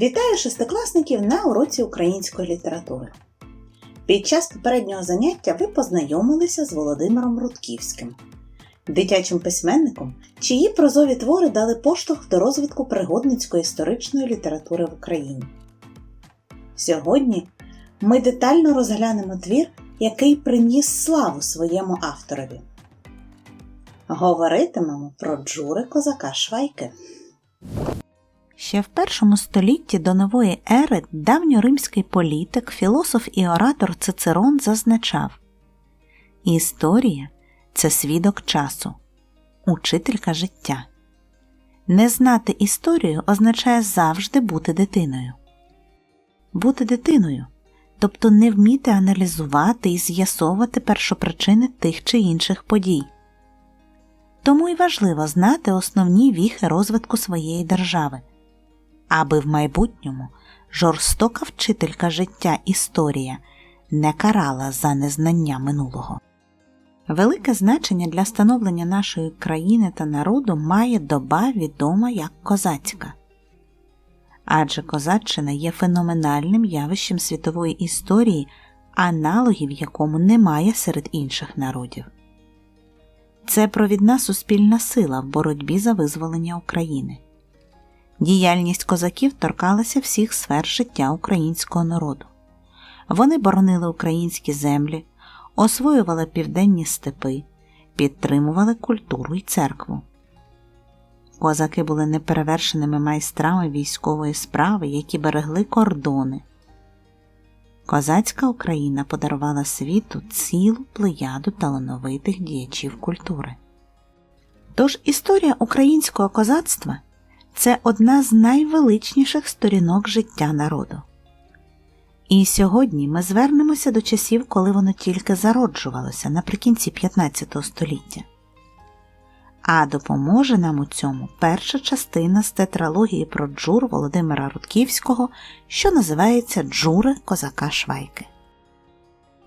Вітаю шестикласників на уроці української літератури. Під час попереднього заняття ви познайомилися з Володимиром Рудківським, дитячим письменником, чиї прозові твори дали поштовх до розвитку пригодницької історичної літератури в Україні. Сьогодні ми детально розглянемо твір, який приніс славу своєму авторові. Говоритимемо про Джури Козака Швайки. Ще в першому столітті до нової ери давньоримський політик, філософ і оратор Цицерон зазначав Історія це свідок часу, учителька життя. Не знати історію означає завжди бути дитиною. Бути дитиною, тобто не вміти аналізувати і з'ясовувати першопричини тих чи інших подій. Тому й важливо знати основні віхи розвитку своєї держави аби в майбутньому жорстока вчителька життя історія не карала за незнання минулого. Велике значення для становлення нашої країни та народу має доба відома як козацька. Адже козаччина є феноменальним явищем світової історії, аналогів якому немає серед інших народів. Це провідна суспільна сила в боротьбі за визволення України. Діяльність козаків торкалася всіх сфер життя українського народу. Вони боронили українські землі, освоювали південні степи, підтримували культуру і церкву. Козаки були неперевершеними майстрами військової справи, які берегли кордони. Козацька Україна подарувала світу цілу плеяду талановитих діячів культури. Тож історія українського козацтва це одна з найвеличніших сторінок життя народу. І сьогодні ми звернемося до часів, коли воно тільки зароджувалося наприкінці 15 століття. А допоможе нам у цьому перша частина з тетралогії про джур Володимира Рудківського, що називається Джури Козака Швайки.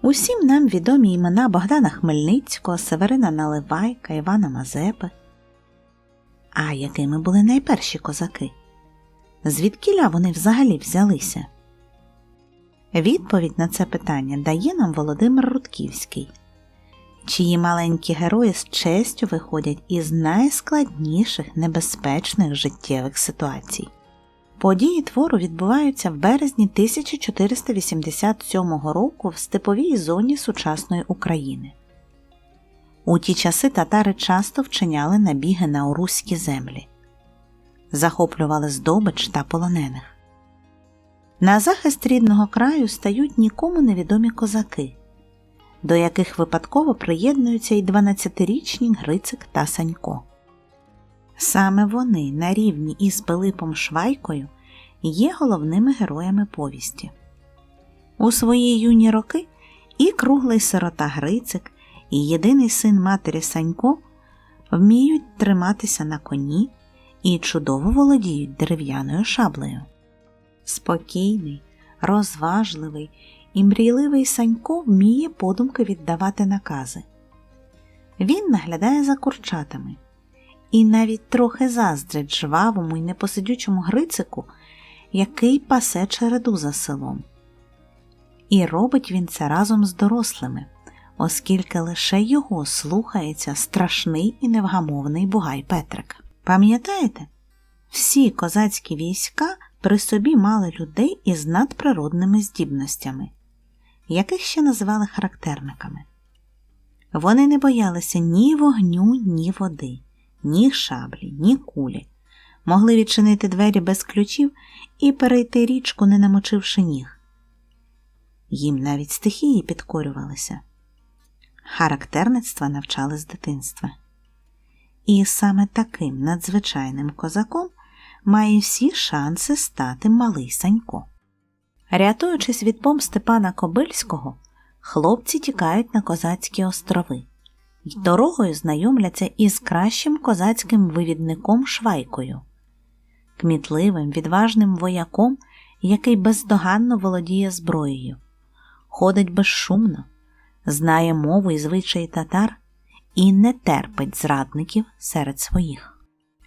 Усім нам відомі імена Богдана Хмельницького, Северина Наливайка, Івана Мазепи. А якими були найперші козаки? Звідкіля вони взагалі взялися? Відповідь на це питання дає нам Володимир Рудківський, чиї маленькі герої з честю виходять із найскладніших небезпечних життєвих ситуацій. Події твору відбуваються в березні 1487 року в степовій зоні сучасної України. У ті часи татари часто вчиняли набіги на уруські землі, захоплювали здобич та полонених. На захист рідного краю стають нікому невідомі козаки, до яких випадково приєднуються й 12-річні Грицик та Санько. Саме вони на рівні із Пилипом Швайкою є головними героями повісті. У свої юні роки і круглий сирота Грицик і єдиний син матері Санько вміють триматися на коні і чудово володіють дерев'яною шаблею. Спокійний, розважливий і мрійливий Санько вміє подумки віддавати накази. Він наглядає за курчатами і навіть трохи заздрить жвавому й непосидючому Грицику, який пасе череду за селом. І робить він це разом з дорослими оскільки лише його слухається страшний і невгамовний Бугай Петрик. Пам'ятаєте? Всі козацькі війська при собі мали людей із надприродними здібностями, яких ще називали характерниками. Вони не боялися ні вогню, ні води, ні шаблі, ні кулі, могли відчинити двері без ключів і перейти річку, не намочивши ніг. Їм навіть стихії підкорювалися характерництва навчали з дитинства. І саме таким надзвичайним козаком має всі шанси стати малий Санько. Рятуючись від помсти пана Кобильського, хлопці тікають на козацькі острови й дорогою знайомляться із кращим козацьким вивідником Швайкою, кмітливим, відважним вояком, який бездоганно володіє зброєю, ходить безшумно, знає мову і звичаї татар і не терпить зрадників серед своїх.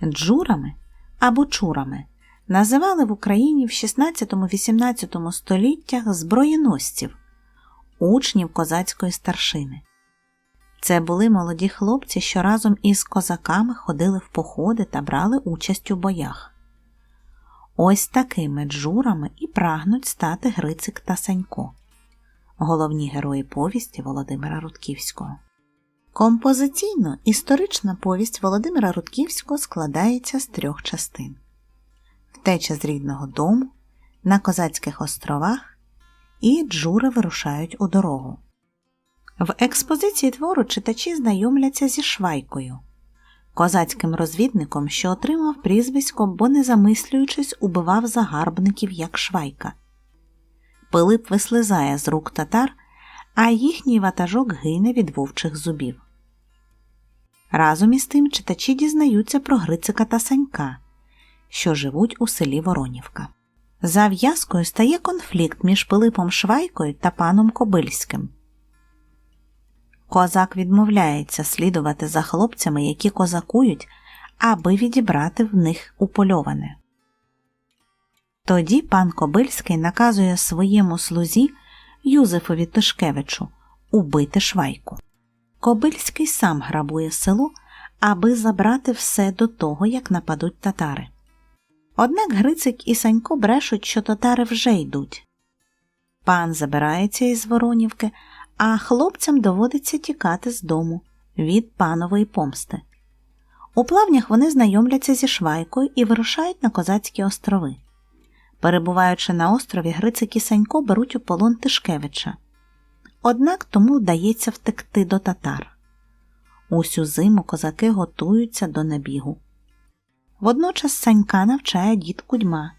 Джурами або чурами називали в Україні в 16-18 століттях зброєносців, учнів козацької старшини. Це були молоді хлопці, що разом із козаками ходили в походи та брали участь у боях. Ось такими джурами і прагнуть стати Грицик та Санько, головні герої повісті Володимира Рудківського. Композиційно історична повість Володимира Рудківського складається з трьох частин: Втеча з рідного дому, на Козацьких островах і Джури вирушають у дорогу. В експозиції твору читачі знайомляться зі Швайкою, козацьким розвідником, що отримав прізвисько, бо, не замислюючись, убивав загарбників як Швайка. Пилип вислизає з рук татар, а їхній ватажок гине від вовчих зубів. Разом із тим читачі дізнаються про Грицика та Санька, що живуть у селі Воронівка. Зав'язкою стає конфлікт між Пилипом Швайкою та паном Кобильським. Козак відмовляється слідувати за хлопцями, які козакують, аби відібрати в них упольоване. Тоді пан Кобильський наказує своєму слузі Юзефові Тишкевичу убити швайку. Кобильський сам грабує село, аби забрати все до того, як нападуть татари. Однак Грицик і Санько брешуть, що татари вже йдуть. Пан забирається із Воронівки, а хлопцям доводиться тікати з дому від панової помсти. У плавнях вони знайомляться зі Швайкою і вирушають на Козацькі острови. Перебуваючи на острові, Грицик і Санько беруть у полон Тишкевича. Однак тому вдається втекти до татар. Усю зиму козаки готуються до набігу. Водночас Санька навчає дід Кудьма,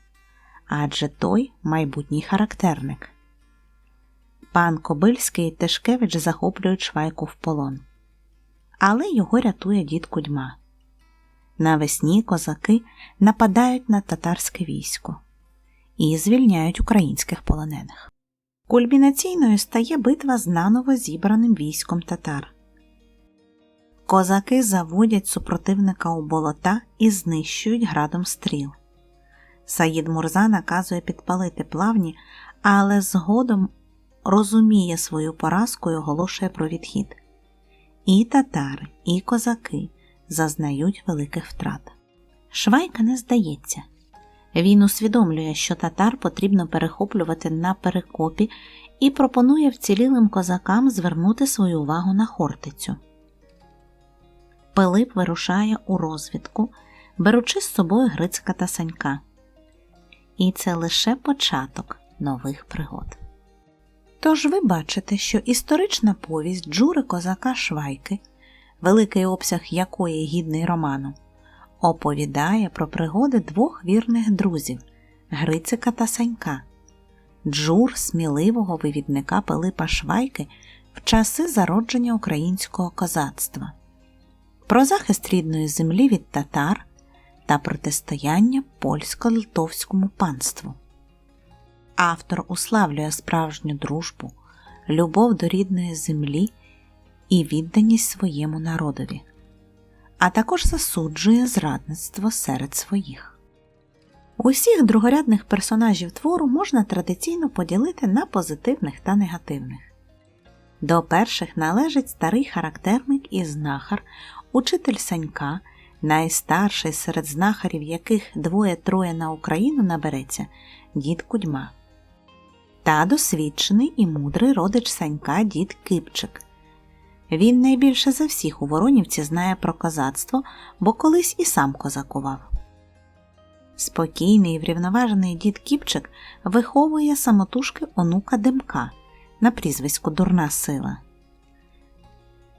адже той майбутній характерник. Пан Кобильський і Тишкевич захоплюють швайку в полон. Але його рятує дід Кудьма. Навесні козаки нападають на татарське військо і звільняють українських полонених. Кульмінаційною стає битва з наново зібраним військом татар. Козаки заводять супротивника у болота і знищують градом стріл. Саїд Мурза наказує підпалити плавні, але згодом розуміє свою поразку і оголошує про відхід. І татари, і козаки зазнають великих втрат. Швайка не здається. Він усвідомлює, що татар потрібно перехоплювати на перекопі і пропонує вцілілим козакам звернути свою увагу на Хортицю. Пилип вирушає у розвідку, беручи з собою Грицька та Санька. І це лише початок нових пригод. Тож ви бачите, що історична повість Джури козака Швайки, великий обсяг якої гідний роману, оповідає про пригоди двох вірних друзів Грицика та Санька, джур сміливого вивідника Пилипа Швайки в часи зародження українського козацтва, про захист рідної землі від татар та протистояння польсько-литовському панству. Автор уславлює справжню дружбу, любов до рідної землі і відданість своєму народові, а також засуджує зрадництво серед своїх. Усіх другорядних персонажів твору можна традиційно поділити на позитивних та негативних. До перших належить старий характерник і знахар, учитель Санька, найстарший серед знахарів, яких двоє-троє на Україну набереться, дід Кудьма та досвідчений і мудрий родич Санька дід Кипчик. Він найбільше за всіх у Воронівці знає про козацтво, бо колись і сам козакував. Спокійний і врівноважений дід Кіпчик виховує самотужки онука Демка на прізвисько Дурна сила.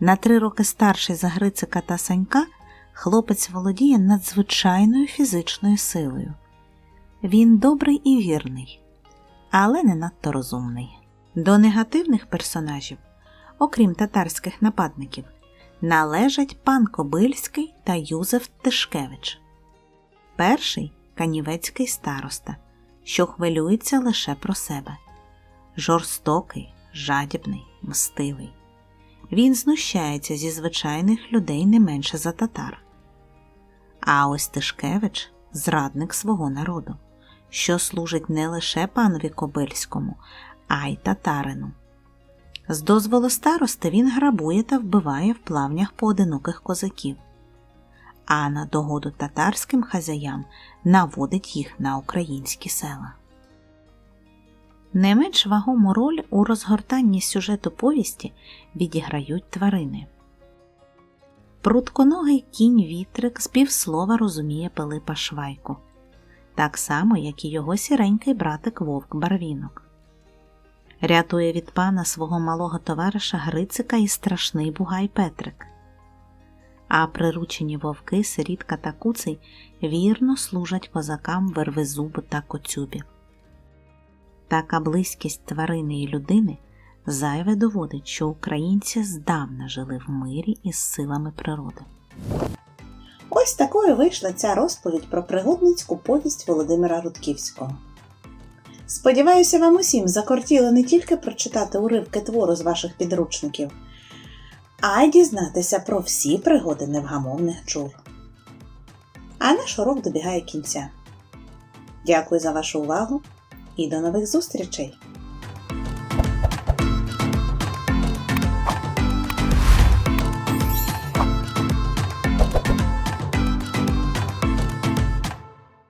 На три роки старший за Грицика та Санька хлопець володіє надзвичайною фізичною силою. Він добрий і вірний, але не надто розумний. До негативних персонажів, окрім татарських нападників, належать пан Кобильський та Юзеф Тишкевич. Перший канівецький староста, що хвилюється лише про себе. Жорстокий, жадібний, мстивий. Він знущається зі звичайних людей не менше за татар. А ось Тишкевич зрадник свого народу, що служить не лише панові Кобильському, а й татарину. З дозволу старости він грабує та вбиває в плавнях поодиноких козаків, а на догоду татарським хазяям наводить їх на українські села. Не менш вагому роль у розгортанні сюжету повісті відіграють тварини. Прутконогий кінь вітрик з півслова розуміє Пилипа Швайку, так само, як і його сіренький братик вовк Барвінок. Рятує від пана свого малого товариша Грицика і страшний бугай Петрик. А приручені вовки Сирітка та Куций вірно служать козакам Вервезубу та Коцюбі. Така близькість тварини і людини зайве доводить, що українці здавна жили в мирі із силами природи. Ось такою вийшла ця розповідь про пригодницьку повість Володимира Рудківського. Сподіваюся, вам усім закортіло не тільки прочитати уривки твору з ваших підручників, а й дізнатися про всі пригоди невгамовних чур. А наш урок добігає кінця. Дякую за вашу увагу і до нових зустрічей!